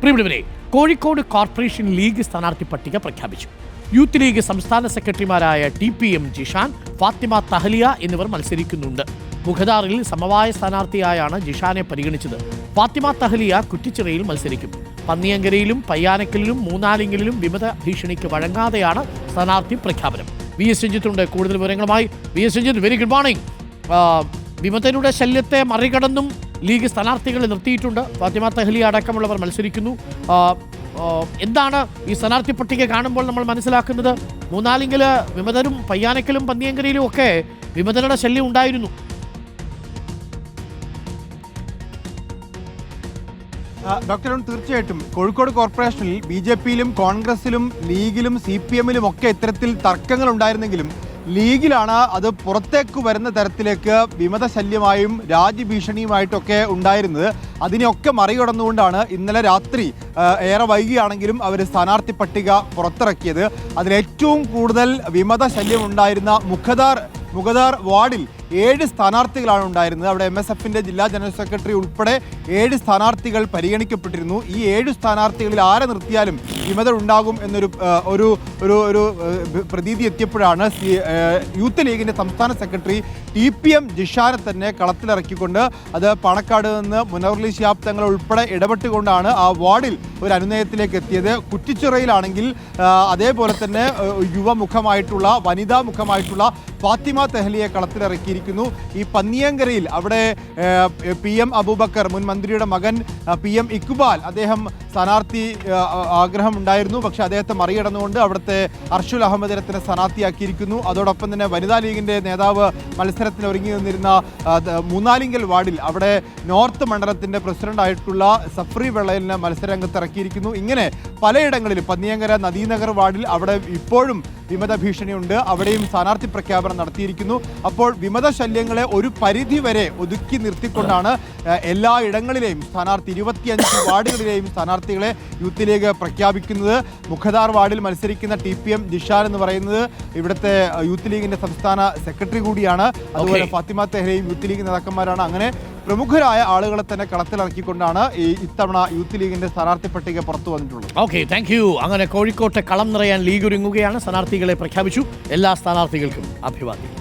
പ്രിയമുള്ളവരെ Kozhikode corporation league സ്ഥാനാർത്ഥി പട്ടിക പ്രഖ്യാപിച്ചു. യൂത്ത് ലീഗ് സംസ്ഥാന സെക്രട്ടറിമാരായ T P M Jishan Fathima Thahiliya എന്നിവർ മത്സരിക്കുന്നുണ്ട്. മുഖദാറിൽ സമവായ സ്ഥാനാർത്ഥിയായാണ് ജിഷാനെ പരിഗണിച്ചത്. ഫാത്തിമ തഹലിയ കുറ്റിച്ചിറയിൽ മത്സരിക്കും. പന്നിയങ്കരയിലും പയ്യാനക്കലിലും മൂന്നാലിങ്കലിലും വിമത ഭീഷണിക്ക് വഴങ്ങാതെയാണ് സ്ഥാനാർത്ഥി പ്രഖ്യാപനം. വി എസ് രഞ്ജിത്തുണ്ട്. കൂടുതൽ വിവരങ്ങളുമായി V S Ranjith very good morning വിമതരുടെ ശല്യത്തെ മറികടന്നും ലീഗ് സ്ഥാനാർത്ഥികളെ നിർത്തിയിട്ടുണ്ട്. ഫാത്തിമ തെഹ്ലി അടക്കമുള്ളവർ മത്സരിക്കുന്നു. എന്താണ് ഈ സ്ഥാനാർത്ഥി പട്ടിക കാണുമ്പോൾ നമ്മൾ മനസ്സിലാക്കുന്നത്? മൂന്നാലിങ്കിൽ വിമതരും പയ്യാനക്കലും പന്നിയങ്കരയിലും ഒക്കെ വിമതരുടെ ശല്യം ഉണ്ടായിരുന്നു. ഡോക്ടർ തീർച്ചയായിട്ടും കോഴിക്കോട് കോർപ്പറേഷനിൽ ബി ജെ പിയിലും കോൺഗ്രസിലും ലീഗിലും സി പി എമ്മിലും ഒക്കെ ഇത്തരത്തിൽ തർക്കങ്ങൾ ഉണ്ടായിരുന്നെങ്കിലും ലീഗിലാണ് അത് പുറത്തേക്ക് വരുന്ന തരത്തിലേക്ക് വിമത ശല്യമായും രാജ്യഭീഷണിയുമായിട്ടൊക്കെ ഉണ്ടായിരുന്നത്. അതിനെയൊക്കെ മറികടന്നുകൊണ്ടാണ് ഇന്നലെ രാത്രി ഏറെ വൈകിയാണെങ്കിലും അവർ സ്ഥാനാർത്ഥി പട്ടിക പുറത്തിറക്കിയത്. അതിലേറ്റവും കൂടുതൽ വിമത ശല്യം ഉണ്ടായിരുന്ന മുഖദാർ മുഖദാർ വാർഡിൽ ഏഴ് സ്ഥാനാർത്ഥികളാണ് ഉണ്ടായിരുന്നത്. അവിടെ എം എസ് എഫിന്റെ ജില്ലാ ജനറൽ സെക്രട്ടറി ഉൾപ്പെടെ ഏഴ് സ്ഥാനാർത്ഥികൾ പരിഗണിക്കപ്പെട്ടിരുന്നു. ഈ ഏഴ് സ്ഥാനാർത്ഥികളിൽ ആരെ നിർത്തിയാലും വിമത ഉണ്ടാകും എന്നൊരു ഒരു ഒരു ഒരു പ്രതീതി എത്തിയപ്പോഴാണ് യൂത്ത് ലീഗിന്റെ സംസ്ഥാന സെക്രട്ടറി ടി പി എം ജിഷാനെ തന്നെ കളത്തിലിറക്കിക്കൊണ്ട് അത് പണക്കാട് നിന്ന് മുനവർലി ശിഹാബ് തങ്ങൾ ഉൾപ്പെടെ ഇടപെട്ടുകൊണ്ടാണ് ആ വാർഡിൽ ഒരു അനുനയത്തിലേക്ക് എത്തിയത്. കുറ്റിച്ചിറയിലാണെങ്കിൽ അതേപോലെ തന്നെ യുവമുഖമായിട്ടുള്ള വനിതാ മുഖമായിട്ടുള്ള ഫാത്തിമ തെഹ്ലിയെ കളത്തിലിറക്കിയിരിക്കുന്നു ഈ പന്നിയങ്കരയിൽ അവിടെ പി എം അബൂബക്കർ മുൻ മന്ത്രിയുടെ മകൻ പി എം ഇക്ബാൽ അദ്ദേഹം സ്ഥാനാർത്ഥി ആ, ആഗ്രഹം ഉണ്ടായിരുന്നു പക്ഷെ അദ്ദേഹത്തെ മറികടന്നുകൊണ്ട് അവിടുത്തെ അർഷുൽ അഹമ്മദിനെ സ്ഥാനാർത്ഥിയാക്കിയിരിക്കുന്നു. അതോടൊപ്പം തന്നെ വനിതാ ലീഗിന്റെ നേതാവ് മത്സരത്തിന് ഒരുങ്ങി നിന്നിരുന്ന മൂന്നാലിങ്കൽ വാർഡിൽ അവിടെ നോർത്ത് മണ്ഡലത്തിന്റെ പ്രസിഡന്റ് ആയിട്ടുള്ള സഫ്രി വെള്ളലിനെ മത്സരരംഗത്ത് ഇറക്കിയിരിക്കുന്നു. ഇങ്ങനെ പലയിടങ്ങളിലും പന്നിയങ്കര നദീനഗർ വാർഡിൽ അവിടെ ഇപ്പോഴും വിമത ഭീഷണിയുണ്ട് അവിടെയും സ്ഥാനാർത്ഥി പ്രഖ്യാപനം നടത്തിയിരിക്കുന്നു. അപ്പോൾ വിമത ശല്യങ്ങളെ ഒരു പരിധി വരെ ഒതുക്കി നിർത്തിക്കൊണ്ടാണ് എല്ലാ ഇടങ്ങളിലെയും സ്ഥാനാർത്ഥി ഇരുപത്തിയഞ്ച് വാർഡുകളിലെയും സ്ഥാനാർത്ഥികളെ യൂത്ത് ലീഗ് പ്രഖ്യാപിക്കുന്നത്. മുഖദാർ വാർഡിൽ മത്സരിക്കുന്ന ടി പി എം ദിഷാൻ എന്ന് പറയുന്നത് ഇവിടുത്തെ യൂത്ത് ലീഗിന്റെ സംസ്ഥാന സെക്രട്ടറി കൂടിയാണ്. അതുപോലെ ഫാത്തിമ തെഹ്ലയും യൂത്ത് ലീഗ് നേതാക്കന്മാരാണ്. അങ്ങനെ പ്രമുഖരായ ആളുകളെ തന്നെ കളത്തിലിറക്കിക്കൊണ്ടാണ് ഈ ഇത്തവണ യൂത്ത് ലീഗിന്റെ സ്ഥാനാർത്ഥി പട്ടിക പുറത്തു വന്നിട്ടുള്ളത്. ഓക്കെ താങ്ക് യു അങ്ങനെ കോഴിക്കോട്ടെ കളം നിറയാൻ ലീഗ് ഒരുങ്ങുകയാണ്. സ്ഥാനാർത്ഥികളെ പ്രഖ്യാപിച്ചു. എല്ലാ സ്ഥാനാർത്ഥികൾക്കും അഭിവാദ്യം.